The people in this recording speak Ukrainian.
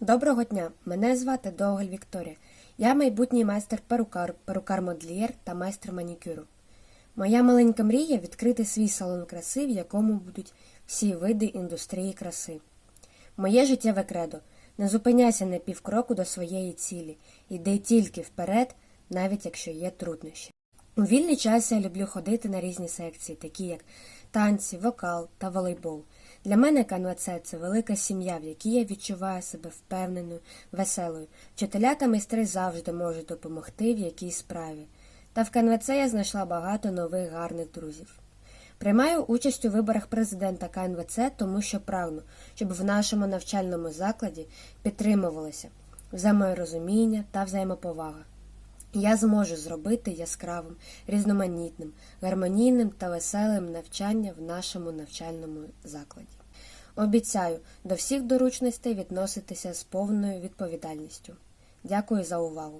Доброго дня! Мене звати Доголь Вікторія. Я майбутній майстер перукар, перукар-модлієр та майстер манікюру. Моя маленька мрія відкрити свій салон краси, в якому будуть всі види індустрії краси. Моє життєве кредо не зупиняйся на півкроку до своєї цілі, йди тільки вперед, навіть якщо є труднощі. У вільний час я люблю ходити на різні секції, такі як танці, вокал та волейбол. Для мене канваце це велика сім'я, в якій я відчуваю себе впевненою, веселою. Вчителя та майстри завжди можуть допомогти в якійсь справі. Та в канваце я знайшла багато нових гарних друзів. Приймаю участь у виборах президента КНВЦ, тому що прагну, щоб в нашому навчальному закладі підтримувалося взаєморозуміння та взаємоповага. Я зможу зробити яскравим, різноманітним, гармонійним та веселим навчання в нашому навчальному закладі. Обіцяю до всіх доручностей відноситися з повною відповідальністю. Дякую за увагу!